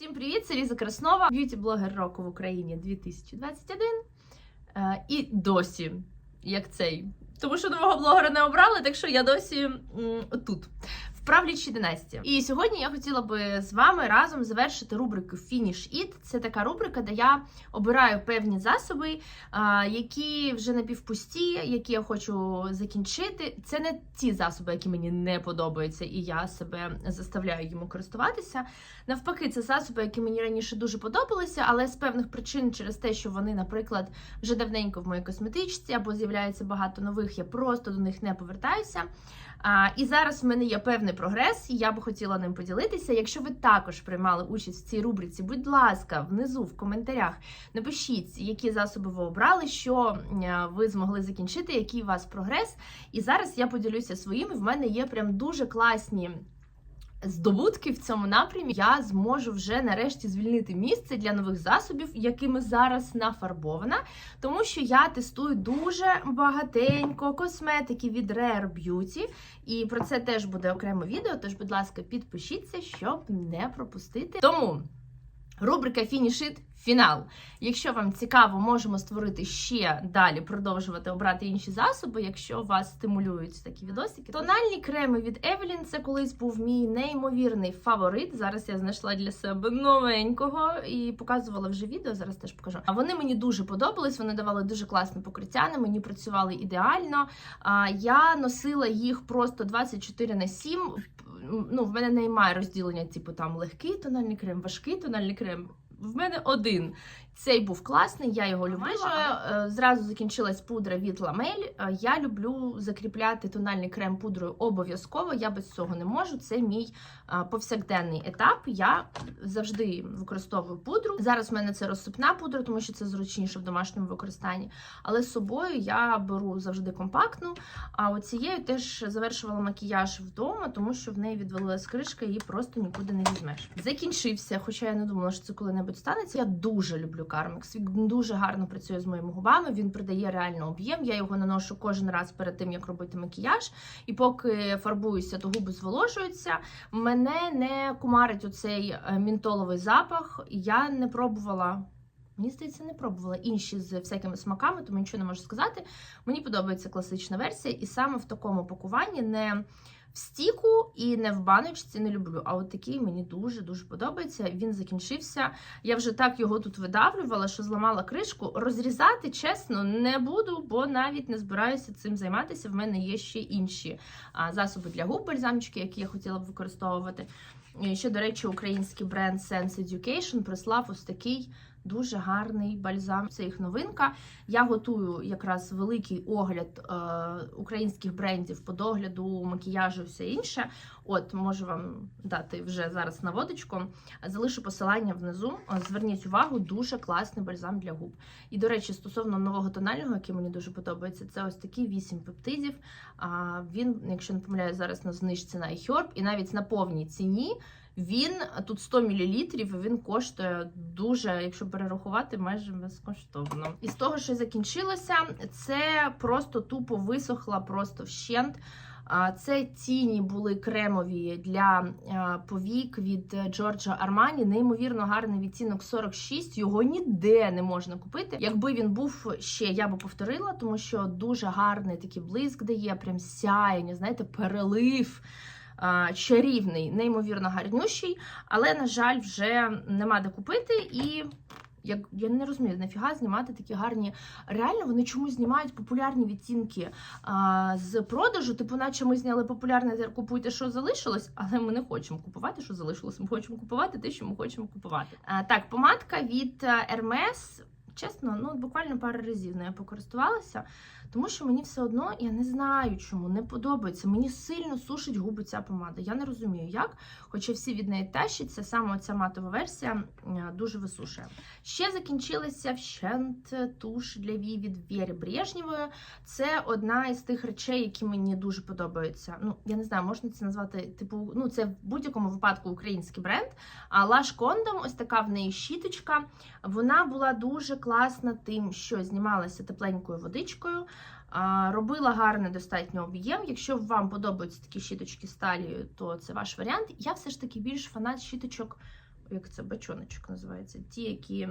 Всім привіт! Це Ліза Краснова, б'юті-блогер року в Україні 2021. Е, і досі, як цей. Тому що нового блогера не обрали, так що я досі м, тут, правлячій династії. І сьогодні я хотіла би з вами разом завершити рубрику Finish It. Це така рубрика, де я обираю певні засоби, які вже напівпусті, які я хочу закінчити. Це не ті засоби, які мені не подобаються, і я себе заставляю їм користуватися. Навпаки, це засоби, які мені раніше дуже подобалися, але з певних причин, через те, що вони, наприклад, вже давненько в моїй косметичці або з'являється багато нових, я просто до них не повертаюся. А, і зараз в мене є певний прогрес, і я би хотіла ним поділитися. Якщо ви також приймали участь в цій рубриці, будь ласка, внизу в коментарях напишіть, які засоби ви обрали, що е, ви змогли закінчити, який у вас прогрес. І зараз я поділюся своїми. В мене є прям дуже класні. Здобутки в цьому напрямі я зможу вже нарешті звільнити місце для нових засобів, якими зараз нафарбована, тому що я тестую дуже багатенько косметики від Rare Beauty, і про це теж буде окреме відео. Тож, будь ласка, підпишіться, щоб не пропустити. Тому рубрика It Фінал. Якщо вам цікаво, можемо створити ще далі, продовжувати обрати інші засоби, якщо вас стимулюють такі відосики. Тональні креми від Evelyn це колись був мій неймовірний фаворит. Зараз я знайшла для себе новенького і показувала вже відео. Зараз теж покажу. А вони мені дуже подобались. Вони давали дуже класне покриття. На мені працювали ідеально. А я носила їх просто 24 на 7. Ну, в мене немає розділення, типу там легкий тональний крем, важкий тональний крем. В мене один. Цей був класний, я його люблю. Е, Зразу закінчилась пудра від Ламель. Е, Я люблю закріпляти тональний крем пудрою обов'язково. Я без цього не можу. Це мій е, повсякденний етап. Я завжди використовую пудру. Зараз в мене це розсипна пудра, тому що це зручніше в домашньому використанні. Але з собою я беру завжди компактну. А оцією теж завершувала макіяж вдома, тому що в неї відвалилась кришка, її просто нікуди не візьмеш. Закінчився, хоча я не думала, що це коли-небудь станеться. Я дуже люблю Carmex. Він дуже гарно працює з моїми губами. Він придає реально об'єм. Я його наношу кожен раз перед тим, як робити макіяж. І поки фарбуюся, то губи зволожуються. Мене не кумарить оцей е, мінтоловий запах. Я не пробувала. Мені здається, не пробувала інші з всякими смаками, тому нічого не можу сказати. Мені подобається класична версія, і саме в такому пакуванні не в стіку і не в баночці не люблю. А от такий мені дуже-дуже подобається. Він закінчився. Я вже так його тут видавлювала, що зламала кришку. Розрізати, чесно, не буду, бо навіть не збираюся цим займатися. В мене є ще інші засоби для губ, бальзамчики, які я хотіла б використовувати. Ще, до речі, український бренд Sense Education прислав ось такий. Дуже гарний бальзам. Це їх новинка. Я готую якраз великий огляд е, українських брендів по догляду, макіяжу, все інше. От можу вам дати вже зараз наводочку. Залишу посилання внизу. Зверніть увагу, дуже класний бальзам для губ. І, до речі, стосовно нового тонального, який мені дуже подобається, це ось такий 8 пептидів. А він, якщо не помиляю, зараз на знижці на iHerb, і навіть на повній ціні. Він тут 100 мл, він коштує дуже, якщо перерахувати, майже безкоштовно. І з того, що закінчилося, це просто тупо висохла, просто вщент. Це тіні були кремові для повік від Джорджа Армані. Неймовірно гарний відтінок 46. Його ніде не можна купити. Якби він був ще, я би повторила, тому що дуже гарний такий блиск дає, прям сяєння, знаєте, перелив чарівний, неймовірно гарнющий, але, на жаль, вже нема де купити і. Як я не розумію, нафіга знімати такі гарні. Реально вони чомусь знімають популярні відтінки а, з продажу. Типу, наче ми зняли популярне, купуйте, що залишилось, але ми не хочемо купувати, що залишилось. Ми хочемо купувати те, що ми хочемо купувати. А, так, помадка від Hermes. Чесно, ну буквально пару разів нею покористувалася, тому що мені все одно, я не знаю, чому не подобається. Мені сильно сушить губи ця помада. Я не розумію, як. Хоча всі від неї тащаться, саме ця матова версія дуже висушує. Ще закінчилася вщент туш для вій від Вєри Брежнєвої. Це одна із тих речей, які мені дуже подобаються. Ну, я не знаю, можна це назвати, типу, ну, це в будь-якому випадку український бренд. А Лаш Кондом, ось така в неї щіточка. Вона була дуже класна тим, що знімалася тепленькою водичкою. Робила гарний достатньо об'єм. Якщо вам подобаються такі щіточки з то це ваш варіант. Я все ж таки більш фанат щіточок як це бачоночок називається, ті, які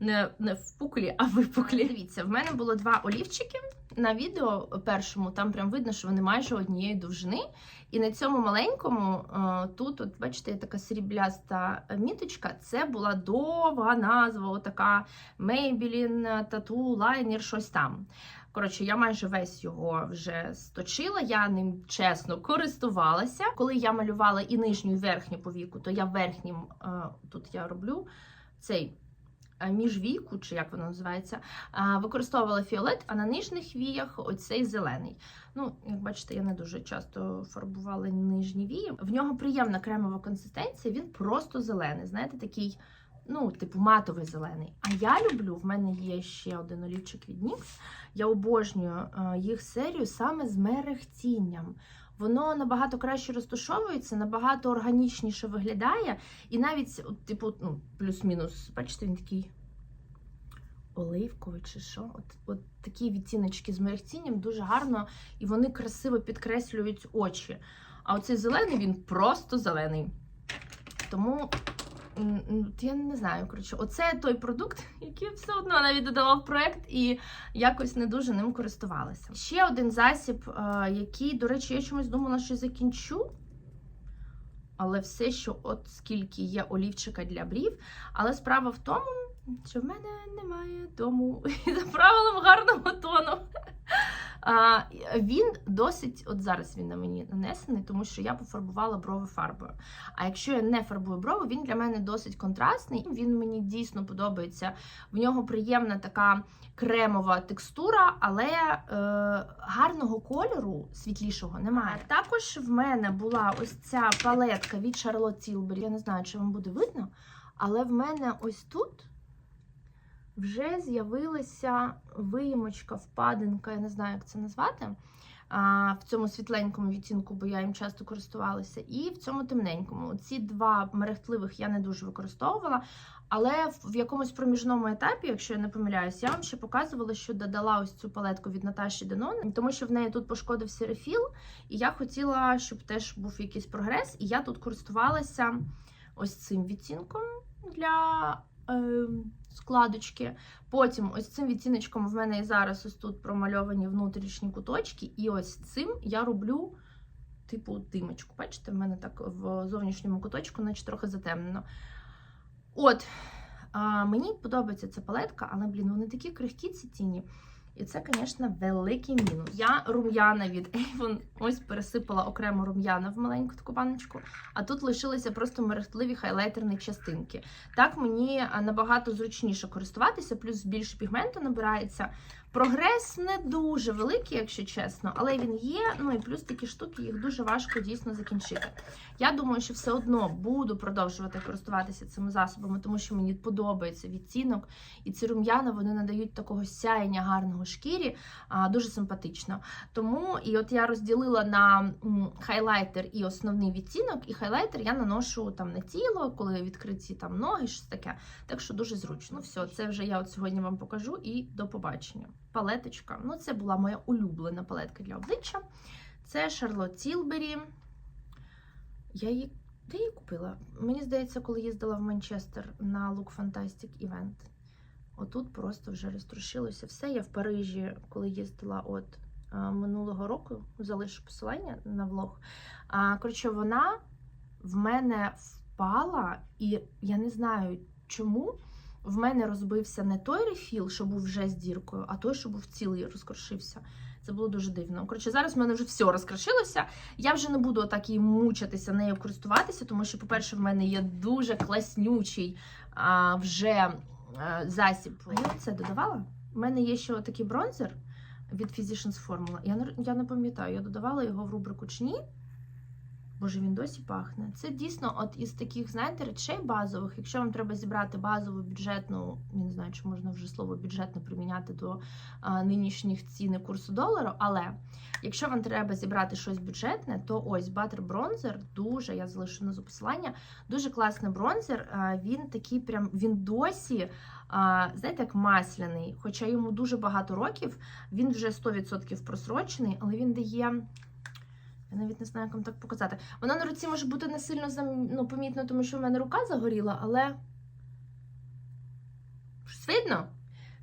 не, не впуклі, а випуклі. Дивіться, в мене було два олівчики. На відео першому там прям видно, що вони майже однієї довжини. І на цьому маленькому е, тут, от бачите, така срібляста міточка. Це була довга назва, отака Maybelline Tattoo Liner, щось там. Коротше, я майже весь його вже сточила. Я ним чесно користувалася. Коли я малювала і нижню, і верхню повіку, то я верхнім е, тут я роблю цей міжвійку, чи як воно називається, використовувала фіолет, а на нижніх віях оцей зелений. Ну, як бачите, я не дуже часто фарбувала нижні вії. В нього приємна кремова консистенція, він просто зелений. Знаєте, такий. Ну, типу, матовий зелений. А я люблю, в мене є ще один олівчик від NYX. Я обожнюю їх серію саме з мерехтінням. Воно набагато краще розташовується, набагато органічніше виглядає. І навіть, типу, ну, плюс-мінус, бачите, він такий оливковий чи що. От, от такі відтіночки з мерехтінням дуже гарно і вони красиво підкреслюють очі. А оцей зелений він просто зелений. Тому я не знаю. Коротше, оце той продукт, який я все одно навіть додала в проект і якось не дуже ним користувалася. Ще один засіб, е, який, до речі, я чомусь думала, що закінчу. Але все, що от скільки є олівчика для брів. Але справа в тому, що в мене немає дому за правилом гарного тону. А, він досить, от зараз він на мені нанесений, тому що я пофарбувала брови фарбою. А якщо я не фарбую брови, він для мене досить контрастний. Він мені дійсно подобається. В нього приємна така кремова текстура, але е, гарного кольору світлішого немає. Також в мене була ось ця палетка від Charlotte Tilbury. Я не знаю, чи вам буде видно, але в мене ось тут вже з'явилася виїмочка, впадинка, я не знаю, як це назвати. В цьому світленькому відтінку, бо я їм часто користувалася, і в цьому темненькому. Ці два мерехтливих я не дуже використовувала, але в якомусь проміжному етапі, якщо я не помиляюсь, я вам ще показувала, що додала ось цю палетку від Наташі Денон, тому що в неї тут пошкодився рефіл, і я хотіла, щоб теж був якийсь прогрес. І я тут користувалася ось цим відтінком для складочки. Потім ось цим відтіночком в мене і зараз ось тут промальовані внутрішні куточки, і ось цим я роблю. Типу димочку. Бачите, в мене так в зовнішньому куточку, наче трохи затемнено. От, а, мені подобається ця палетка, але, блін, вони такі крихкі ці тіні. І це, звісно, великий мінус. Я рум'яна від Avon ось пересипала окремо рум'яна в маленьку таку баночку, а тут лишилися просто мерехтливі хайлайтерні частинки. Так мені набагато зручніше користуватися, плюс більше пігменту набирається. Прогрес не дуже великий, якщо чесно, але він є. Ну і плюс такі штуки, їх дуже важко дійсно закінчити. Я думаю, що все одно буду продовжувати користуватися цими засобами, тому що мені подобається відтінок, і ці рум'яна вони надають такого сяєння гарного шкірі, а, дуже симпатично. Тому і от я розділила на хайлайтер і основний відтінок, і хайлайтер я наношу там на тіло, коли відкриті там ноги, щось таке. Так що дуже зручно. Все, це вже я от сьогодні вам покажу і до побачення. Палеточка. Ну, це була моя улюблена палетка для обличчя. Це Charlotte Tilbury. Я її де її купила? Мені здається, коли їздила в Манчестер на Look Fantastic Event. Отут просто вже розтрушилося все. Я в Парижі, коли їздила от е, минулого року, залишу посилання на влог. А, коротше, вона в мене впала, і я не знаю чому. В мене розбився не той рефіл, що був вже з діркою, а той, що був цілий, розкрошився. Це було дуже дивно. Коротше, зараз в мене вже все розкрошилося. Я вже не буду так і мучитися нею користуватися, тому що, по-перше, в мене є дуже класнючий а, вже а, засіб. А я це додавала. У мене є ще такий бронзер від Physicians Formula. Я не, я не пам'ятаю, я додавала його в рубрику чи ні. Боже, він досі пахне. Це дійсно от із таких, знаєте, речей базових. Якщо вам треба зібрати базову бюджетну, я не знаю, чи можна вже слово бюджетно приміняти до а, нинішніх цін курсу долару. Але якщо вам треба зібрати щось бюджетне, то ось Butter Bronzer дуже, я залишу на посилання, дуже класний бронзер. А, він такий прям він досі. Знаєте, як масляний, хоча йому дуже багато років, він вже 100% просрочений, але він дає навіть не знаю, як вам так показати. Воно на руці може бути не сильно ну, помітно, тому що в мене рука загоріла, але. Щось видно?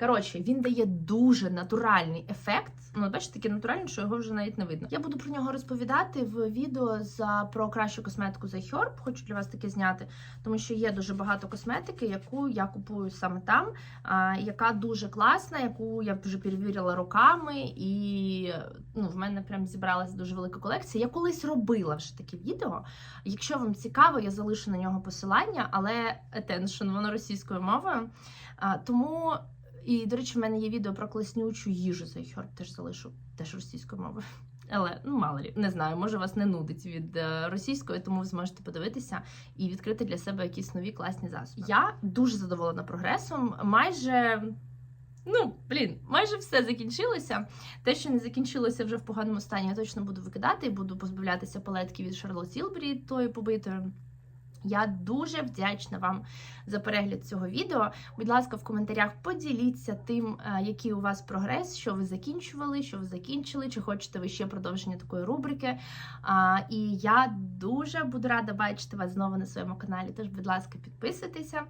Коротше, він дає дуже натуральний ефект. Ну, бачите, такий натуральний, що його вже навіть не видно. Я буду про нього розповідати в відео за про кращу косметику за Herb. Хочу для вас таке зняти, тому що є дуже багато косметики, яку я купую саме там, а, яка дуже класна, яку я вже перевірила роками, і ну, в мене прям зібралася дуже велика колекція. Я колись робила вже таке відео. Якщо вам цікаво, я залишу на нього посилання, але attention, воно російською мовою. А, тому, і, до речі, в мене є відео про класнючу їжу за Herb, теж залишу теж російською мовою. Але ну мало лі, не знаю, може вас не нудить від е, російської, тому ви зможете подивитися і відкрити для себе якісь нові класні засоби. Я дуже задоволена прогресом. Майже. Ну, блін, майже все закінчилося. Те, що не закінчилося вже в поганому стані, я точно буду викидати і буду позбавлятися палетки від Charlotte Tilbury, тої побитої. Я дуже вдячна вам за перегляд цього відео. Будь ласка, в коментарях поділіться тим, е, який у вас прогрес, що ви закінчували, що ви закінчили, чи хочете ви ще продовження такої рубрики. І я дуже буду рада бачити вас знову на своєму каналі. Тож, будь ласка, підписуйтеся.